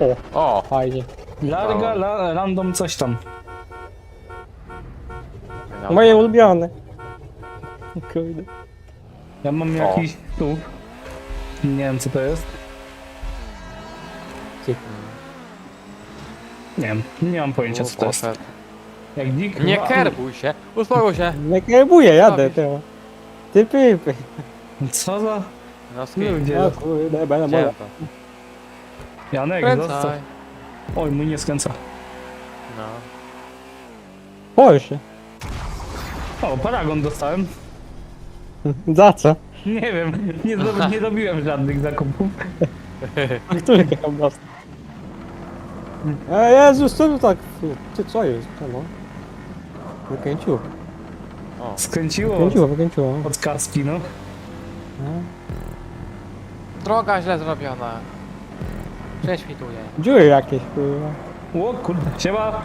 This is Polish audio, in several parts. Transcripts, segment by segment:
O, O! fajnie. Larga, la, random coś tam. Moje ulubione. Kurde. Ja mam jakiś tu. Nie wiem co to jest. Nie wiem, nie mam pojęcia co to jest. Poszedł. Jak. Nie wa- kerbuj się! Uspokój się! Nie kieruję, jadę teraz. Ty pypy. Co za No skip. ludzie? O kurde, będę moja. Janek, zostaw. Kręcaj. Oj, mój nie skręca. No. Porsche. O, paragon dostałem. Za co? Nie wiem, nie, zro- nie robiłem żadnych zakupów. A który tam dostał? E, Jezus, co tu tak? Ty co jest? Czemu? Wykręciło. O. Skręciło od, Wykręciło, wykręciło. od kaski, no. No. Droga źle zrobiona. Prześwituje. Dziury jakieś, kurwa. O kurde, siema.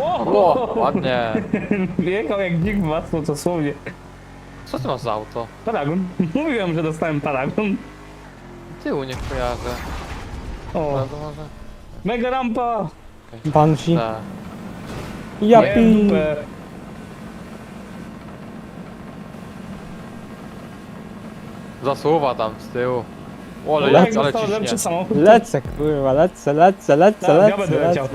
O, ładnie. Wjechał jak dzik w masło, dosłownie. Co to masz za auto? Paragon. Mówiłem, że dostałem paragon. Tyłu nie kojarzę. O, to może... mega rampa. Banshee. Tak. Japi. Zasuwa tam z tyłu. O, ale, Jak ale dostał lepszy ciśnie. samochód. Lecę, kurwa, lecę, lecę, lecę, Tak, ja lecę, będę lecę. leciał.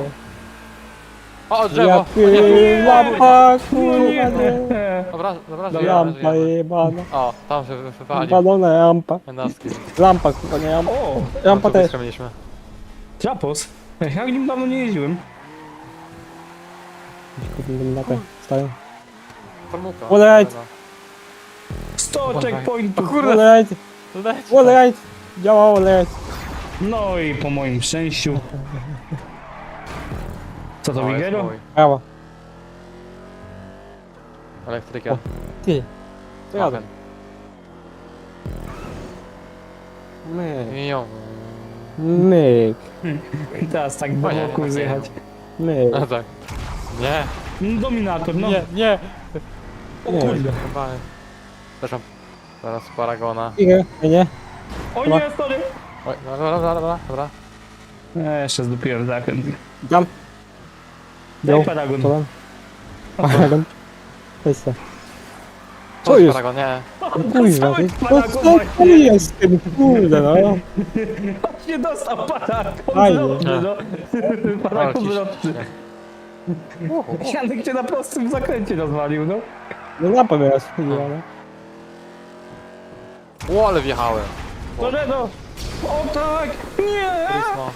O, drzewo! Japi, O, nie. lampa, kurwa, nie. nie. Dobra, dobra, Lampa żyjemy. jebana. O, tam się wy- wypalił. Balona rampa. Jednostki. Lampa, kurwa, nie rampa. O, Rampa tu też. mieliśmy. Trapos. Ja nim dawno nie jeździłem. Na te, stają. Formułka. Olej. 100 Uważaj. checkpointów. Kurde. Olejt, Leć. olejt. Działa olejt. No i po moim szczęściu. Co to, jest Wigero? mój. Brawo. Elektryka. Ty. Co jadę? Amen. Myk, I ją. myk, Teraz tak do Fajnie, boku fajnie. zjechać. myk. No tak. Nie. No, Dominator, no. Nie, nie. O Nie. kurde. Chyba. Teraz paragona. Ile? Nie? O nie, sorry. Oj, dobra, dobra, dobra, dobra. E, jeszcze zdupiłem zakręt. Tam. Daj paragon. Co tam? Paragon. Weź se. Co Chodź, jest? Paragon, nie. No Kurwa, ty- co paragon co właśnie. to jest z tym? Kurde, no. Nie dostał paragon. Fajnie. Dobrze, no. Paragon wrotny. Janek cię na prostym zakręcie rozwalił, no. No lampa mnie rozchodziła, no. O, ale wjechałem. Toredo! O tak! Nie! Prismo.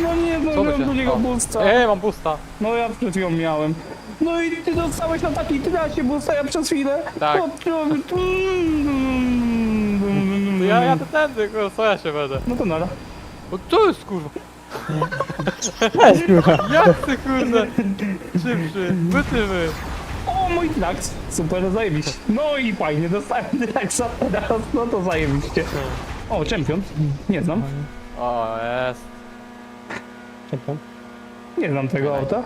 No nie, by się- drugiego boosta. Ej, mam busta. No ja przed chwilą miałem. No i ty dostałeś na takiej trasie boosta, ja przez chwilę. Tak. To ja jadę tędy, kurwa, co ja się będę? No to nara. O, to jest kurwa. Weź, kurwa. Jak ty kurde? Szybszy. Wytymy. O, mój Drax. Super, zajebiście. No i fajnie, dostałem Draxa teraz, no to zajebiście. O, czempion. Nie znam. O, jest. Czekam. Nie znam tego auta.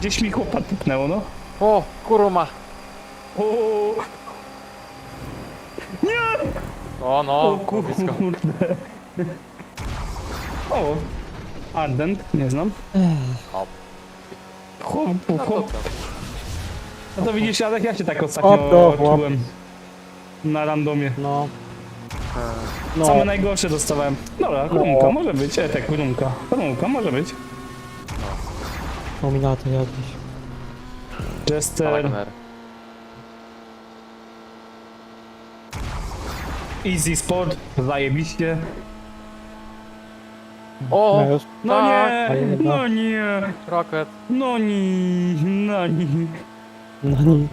Gdzieś mi chłopa typnęło, no. O, kurma. O, O, o no. blisko. kurde. O, Ardent, nie znam. Hop. Chłop, No chłop. No to widzisz, Jadek, ja się tak ostatnio Hop, to czułem. Na randomie. No. No. Same najgorsze dostawałem. Dobra, chrumka, może być. E, tak, chrumka. Chrumka, może być. Nominator jakiś. Jester, Paragoner. Easy Sport, zajebiście. O. No Tak. nie, no nie, Rocket. no nie, no nie. No nie.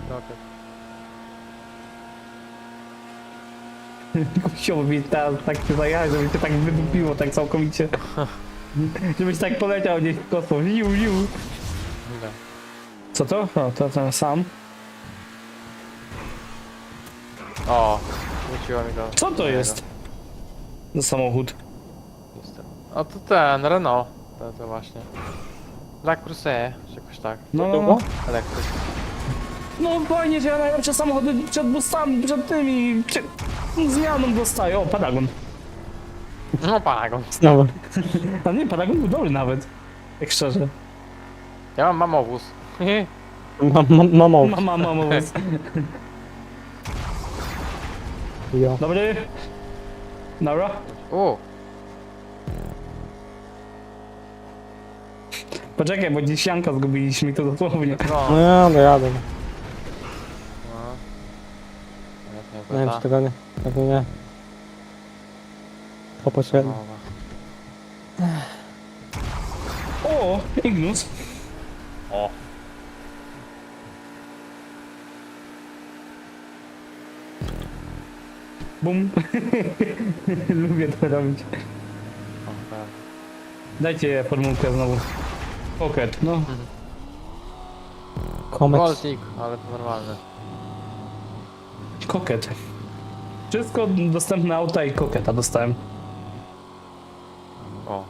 Chciałbym teraz tak się zajechać, żeby cię tak wydupiło tak całkowicie. Żebyś tak poleciał gdzieś kosmos. Jiu. Nie. Co to? O, to ten sam. O, wróciło mi do... Co to jest? Za samochód. Jestem. A to ten, Renault. To, to właśnie. Black Crusade, czy jakoś tak. No, no, no. Elektryk. No fajnie, że ja najlepsze samochody przed boostami, przed tymi, przed zmianą dostaję. O, Paragon. No paragon. Znowu. A nie, Paragon był dobry nawet. Jak szczerze. Ja mam mamowóz. Mam, mam, mamo. Mama, mama, mama. Jo. Dobry. Nara. U, Poczekaj, bo Janka zgubiliśmy to dosłownie. no. No jadę, jadę. no. Jak Nie wiem, czy tego nie. Tego nie. Popośrednio. O, Ignus. O. Bum. Lubię to robić. O, tak. Dajcie formułkę znowu. Pocket, no. Komet. Voltik, ale to normalne. Koket. Wszystko dostępne auta i koketa dostałem. O.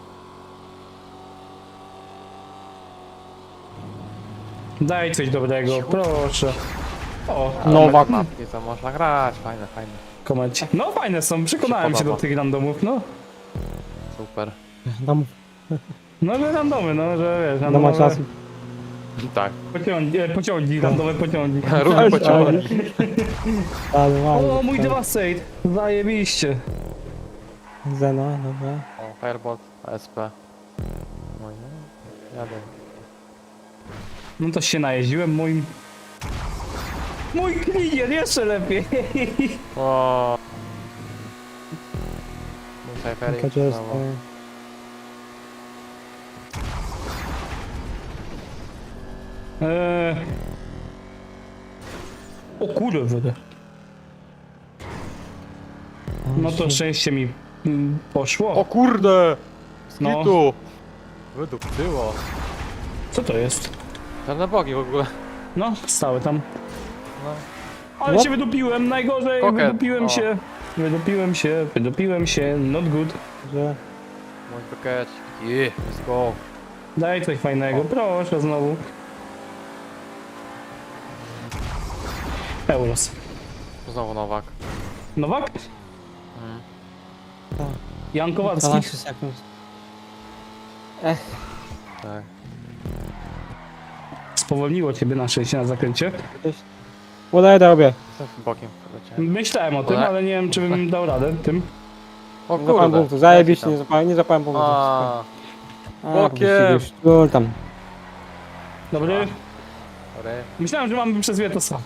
Daj coś dobrego, proszę. O. Mapki to można grać, fajne, fajne. komenci. No fajne są, przekonałem Się się do podoba. tych randomów, no. Super. Dam, No, że randomy, no, że wiesz, dam ma randomowe czasu. Tak. pociągi, e, pociągi, randowe pociągi. Różne Ale- pociągi. Ale. O, mój Devastate, zajebiście. Zeno, dobra. O, Firebolt, ASP. No jadę. No to się najeździłem moim... Mój klinier, jeszcze lepiej. O. Mój jest znowu. to? Eee... O kurde. No to szczęście mi mm, poszło. O kurde! No. Skitu! Wydupcyło. Co to jest? Czarne bogi w ogóle. No, stały tam. No. Ale What? się wydupiłem, najgorzej, Koket. wydupiłem O. się. Wydupiłem się, wydupiłem się, not good. Że... Mój bukecik. Yeah, let's go. Daj coś fajnego, O. proszę znowu. Euros. Znowu Nowak. Nowak? Mm. Tak. Jan Kowalski. 12 sekund. Tak. Spowolniło ciebie na szczęście na zakręcie. Gdzieś... Udaję robię. Jestem bokiem poleciałem. Myślałem o tym, Ole. ale nie wiem, czy bym dał radę tym. O Nie zapałem kurde. punktu. Zajebiście, nie zapałem, nie zapałem punktu. A, A, bokiem. Już, tu, tam. Dobry. sorry. Myślałem, że mamy przez wie to samo.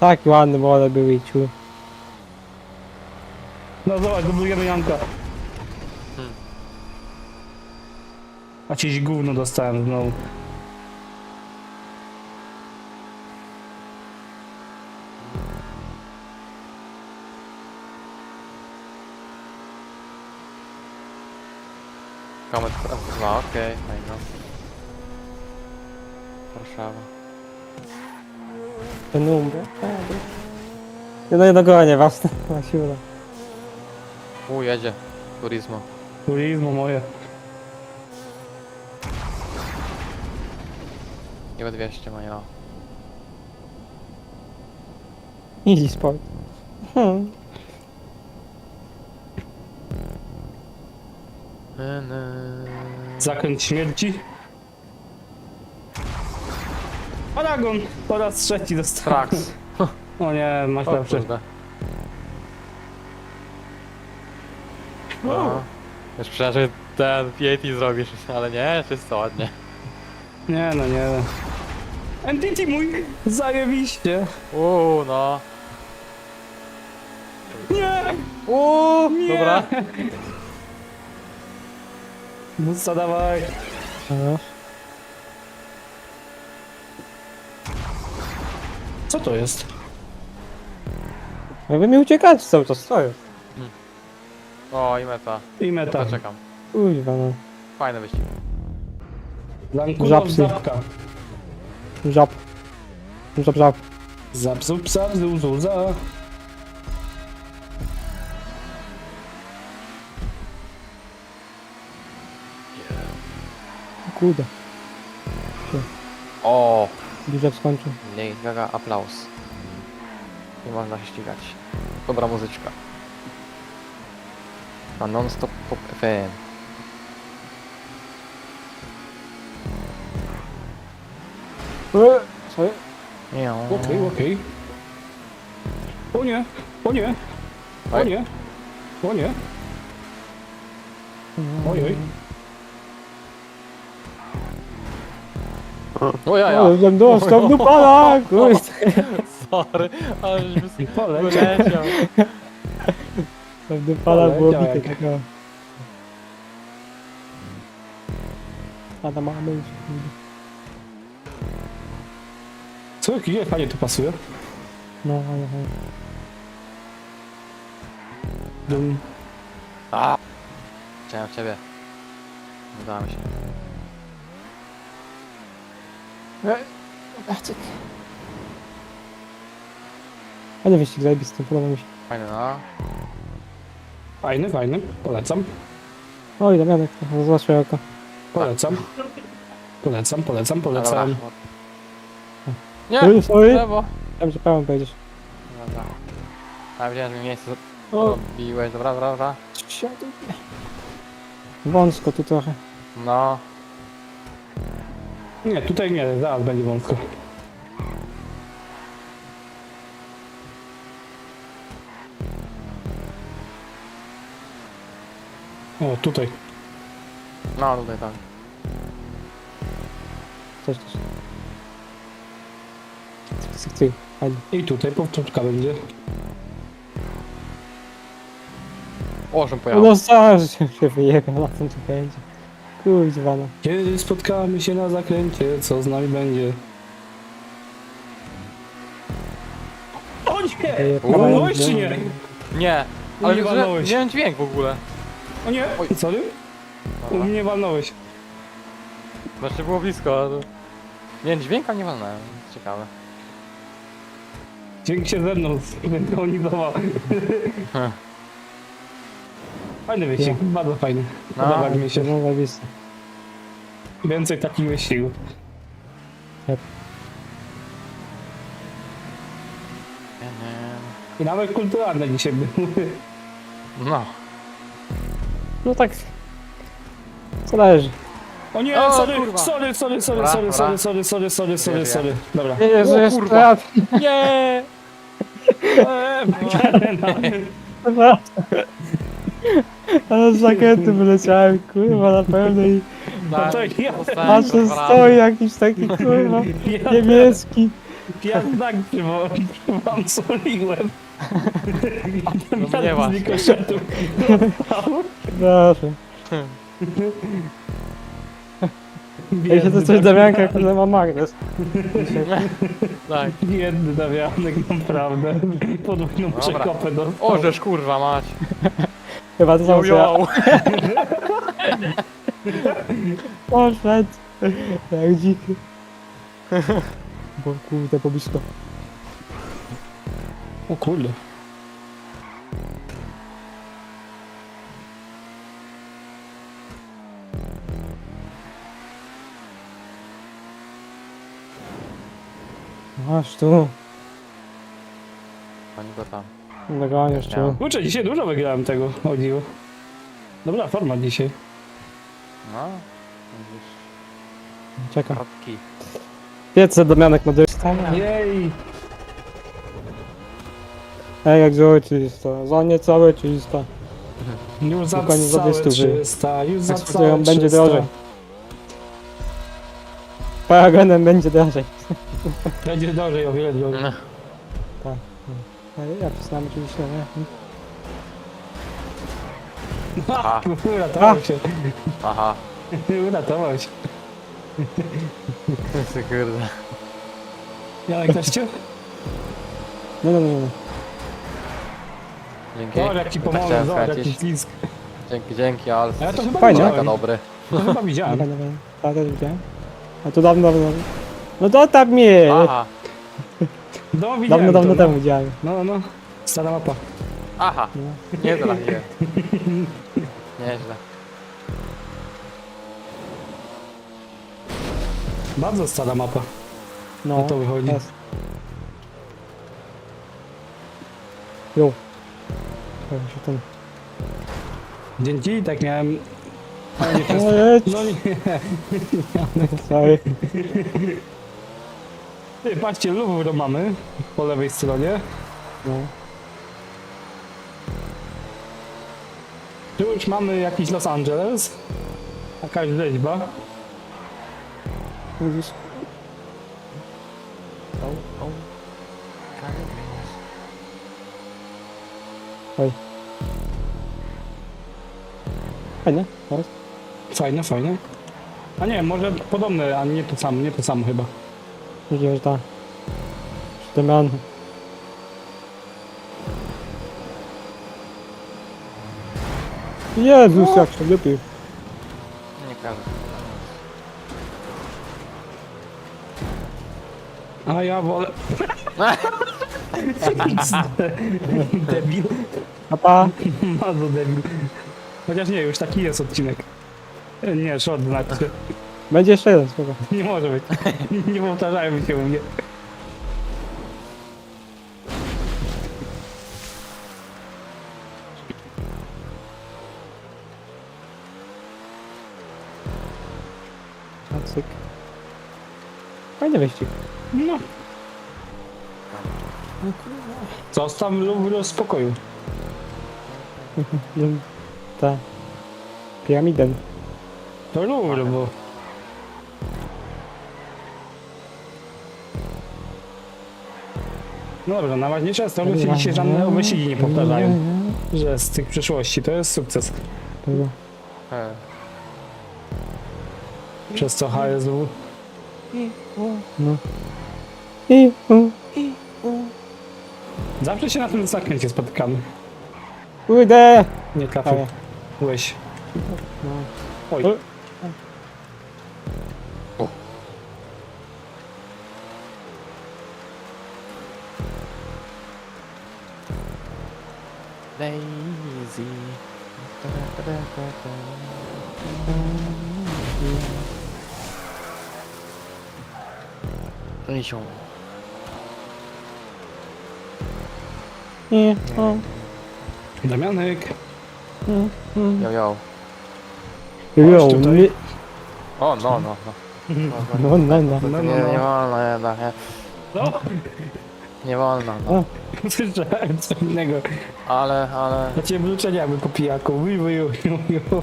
Taki ładny mole był i ciu. No zobacz, dublujemy Janka. Hmm. A cieś gówno dostałem znowu. Komet raz dwa, okej, fajno. Warszawa. Ten umrę. Nie no nie dogonię was na siłę. U, jedzie. Turismo. Turizmo moje. Nie we 200 ma, no. Easy sport. Hmm. Zakręt śmierci. Paragon! Po raz trzeci dostałem. Trax. O nie, masz O lepsze. kurde. No. Już myślałem, że ten PAT zrobisz, ale nie, wszystko ładnie. Nie no, nie. Entity mój! Zajebiście! Uuu, no. Nie! Uuu, Nie! dobra. Busta dawaj! Aha. Co to jest? Wy mi uciekacie cały czas, co jest? O, i meta. I meta. To czekam. Uźwa no. Fajny wyścig. Lankulo Żabsy. zapka. Żab. Żab, żab. Zap, zup, zap, zu, za. Kurde. O, Dużo skończył. Lady Gaga, aplauz. Nie można się ścigać. Dobra muzyczka. A non-stop pop FM. Eee, Sorry. Nie. Okej, okej. O nie, o nie, o Oj. nie, o nie. Ojej. O ja, ja. O, żem dostał do pana, kurde. Sorry, ale żeśmy Poleciał. wyleciał. Żem do pana było Poleciał bite jak- taka. Ada mamy już. Co, jakie fajnie tu pasuje? No, ale ale. Dum. A. Chciałem w ciebie. Udało mi się. Ale wyścig zajebisty, podoba mi się. Fajne, no. Fajny, fajny, polecam, Oj, Damianek, złaszczę oko. polecam. Polecam, polecam, Dobra. polecam. Nie! Sorry, sorry. Lewo. Wiem, że pełen pojedziesz. Dobra. A wiedziałem, że mi miejsce O, robiłeś. Dobra, dobra, dobra. siadaj. Wąsko tu trochę. No. Nie, tutaj nie, zaraz będzie wąsko. O, tutaj. No, tutaj tak. Coś też. Cyk, cyk. I tutaj powtórka będzie. O, żem pojechał. No że się wyjebał na tym tu będzie. Kurwa no. Kiedy spotkamy się na zakręcie, co z nami będzie? O nie! Walnąłeś czy nie? Nie. Ale Nie że, walnąłeś. nie mam dźwięk w ogóle. O nie! Oj. Sorry? U Dobra. mnie walnąłeś. Znaczy było blisko, ale... Nie dźwięka nie walnąłem. Ciekawe. Dzięki się ze mną synchronizował. Fajny wyścig, bardzo fajny. No. Podoba mi się. No, zajebisty. Więcej takich wyścigów. Nie, nie. I nawet kulturalne dzisiaj były. No. No tak. Zależy. O nie, O, sorry, kurwa. sorry, sorry, sorry, Dobra, sorry, dobra. sorry, sorry, sorry, sorry, sorry, Wiesz, sorry. Dobra. Nie, O, jest kurwa. kurwa. Nie! Ale z zakrętu wyleciałem, kurwa, na pewno i No to ja- patrzę, stoi jakiś taki, kurwa, Ja, niebieski. ja tak przywo- przywołam No mnie właśnie. Proszę. Ej, się to coś Damianka, kurde, ma magnes. Tak. Biedny Dawianek, naprawdę. Podwójną Dobra. przekopę do... O, żeż kurwa mać. Chyba to samo co ja. Jojo. Poszedł. Jak dziki. Bo kurde, po blisko. O kurde. Masz tu. Oni go tam. Dogoniesz tu. Kurczę, dzisiaj dużo wygrałem tego, o dziwo. Dobra forma dzisiaj. No. Widzisz. Czekam. Kropki. Piece Damianek na dysk. Jej! Ej, jak zło czysto. Za nie całe czysto. Już za Dokładnie za całe 200 wy- 300, już za Jak całe sprzedają, będzie 300. drożej. Paragonem będzie drożej. Będzie drożej, o wiele drożej. No. Ja przyznam oczywiście, nie? Aha. Uratował się. Aha. Uratował się. Ty Kurde. Janek też cię? Nie, nie, nie, nie. Dzięki. Zobacz Tak pomogę, chciałem zobacz skręcić. jaki ślizg. Dzięki, dzięki, ale... Ja to chyba Fajnie. Taka widziałem. dobry. To chyba widziałem. Dobra. A też widziałem. A to dawno, dawno. No to tam mnie! Aha. No widziałem Dawno, dawno to, no. temu. No, no. Stara mapa. Aha. No. Nie trafiłem. Nieźle. Bardzo stara mapa. No, No to wychodzi. jest. Jo. Powiem się tam. Dzięki, tak miałem... Ale nie przez... O, jedź. No nie. Sorry. Ty, patrzcie, Louvre mamy po lewej stronie. No. Tu już mamy jakiś Los Angeles. Jakaś rzeźba. Widzisz? O, o. Caribbeans. Oj. Fajne, teraz. Fajne, fajne. A nie, może podobne, a nie to samo, nie to samo chyba. Widzisz, że ta... Sztyman. Jezus, jak się lepiej. Nie każdy. A ja wolę... debil. Papa. Bardzo debil. Chociaż nie, już taki jest odcinek. Nie, short znaczy. Będzie jeszcze jeden, spoko. Nie może być. Nie powtarzajmy się u mnie. A, cyk. Fajny wyścig. No. Zostaw Louvre w spokoju. No, Ta. Piramidę. To Louvre, bo... No dobra, najważniejsze jest to, że się dzisiaj żadne wyścigi nie powtarzają. Że z tych przyszłości to jest sukces. Dobra. E, Przez co HSW. No. I, u, Zawsze się na tym zakręcie spotykamy. Kurde! Nie Ale, trafiłeś. no. Oj. I, o, Damianek. mm, mm. Jo, jo. Jo, Chodź tutaj. nie- O, no, no, no. No, no, no. No, no, Nie, nie no. wolno jednak, nie. No, Nie wolno, no. słyszałem co innego. Ale, ale... Ciebie wrócenia jakby po pijaku. Wuj, wuj, wuj, wuj.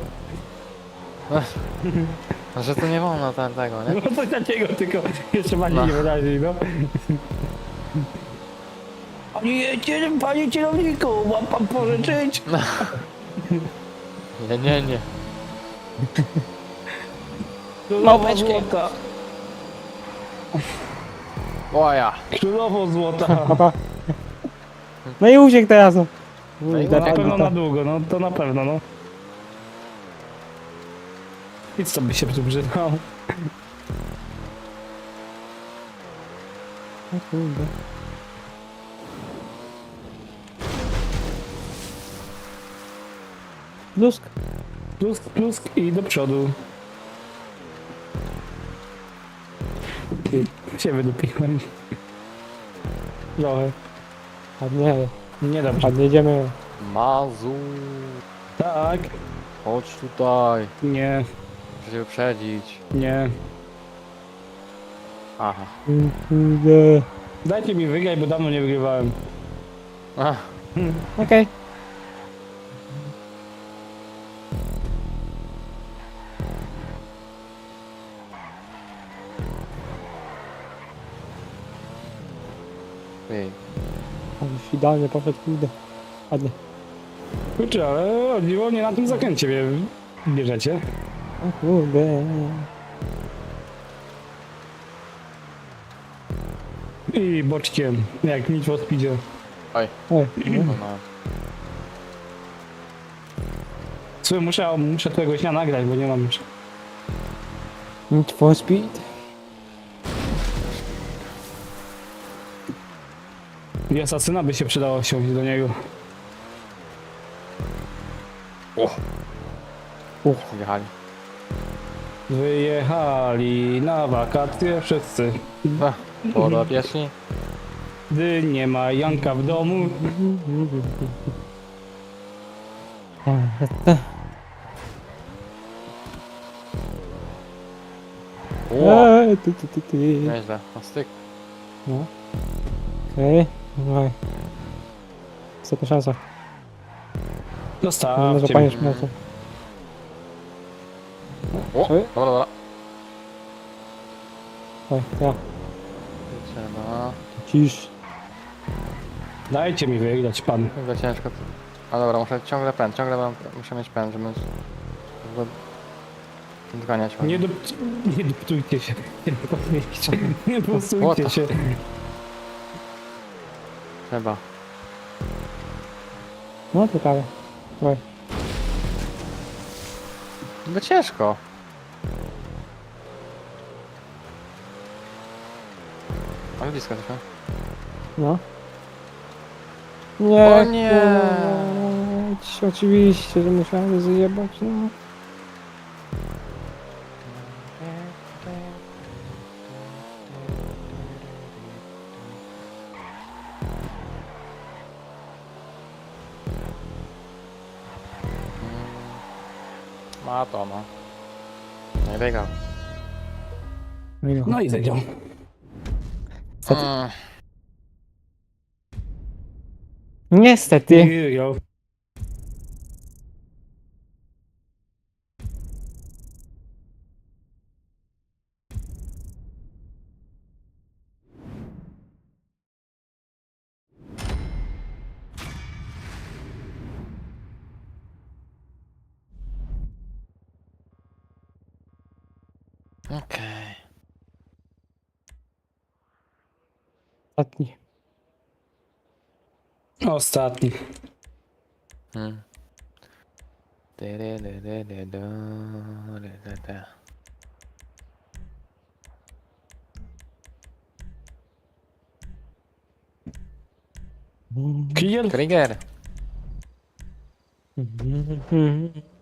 Że to nie wolno ten, tego, nie? No coś takiego, tylko jeszcze bardziej No. niewyraźniej, no. Panie, cie- panie kierowniku, ma pan pożyczyć? Nie, nie, nie. Królowo złota. O ja. Królowo złota. Papa. No i uciekł teraz. No. No i Kurde, Na tak, pewno to- na długo, no to na pewno, no. I co by się tu przydał? O kurde. Lusk. Plusk, plusk i do przodu. I się wydupiłem. Trochę. A nie, Nie dobrze. a nie jedziemy. Mazu. Tak, Chodź tutaj. nie, Muszę się wyprzedzić. nie. Aha. Dajcie mi wygrać, bo dawno nie wygrywałem. Ach, Okej. Idealnie poszedł, kurde. Ładnie. Kurczę, ale o dziwo nie na tym zakręcie mnie bierzecie. O kurde. I boczkiem, jak nic w Speedzie. Oj. Oj, No, no. Słuchaj, muszę, muszę tego dnia nagrać, bo nie mam już. Need for speed. I asasyna by się przydało siąść do niego. Wjechali. Wyjechali na wakacje wszyscy. No, podopieczni. Gdy nie ma Janka w domu, O, Eee, ty, ty, ty, ty. nieźle, na styk. No. Okej, dawaj. Ostatnia szansa. No, Dostawcie zapanie mi. szmiotu. O, Oj. dobra, dobra. Dawaj, ja. Trzeba. Cisz. Dajcie mi wygrać, pan. Chyba ciężko to. A dobra, muszę ciągle pęd, ciągle mam, muszę mieć pęd, żeby... żeby Zganiać Nie, dup, nie duptujcie się. Nie duptujcie, nie duptujcie Łota. się. Trzeba. No to prawie. Dawaj. Bo ciężko. Ale blisko jesteśmy. No. Nie. O nie. kurwa, Oczywiście, że musiałem zjebać, no. No i zagrał. Niestety. Mm. Niestety. Okej. Ostatni. Ostatni. Hmm. Kill. Trigger. Mm-hmm.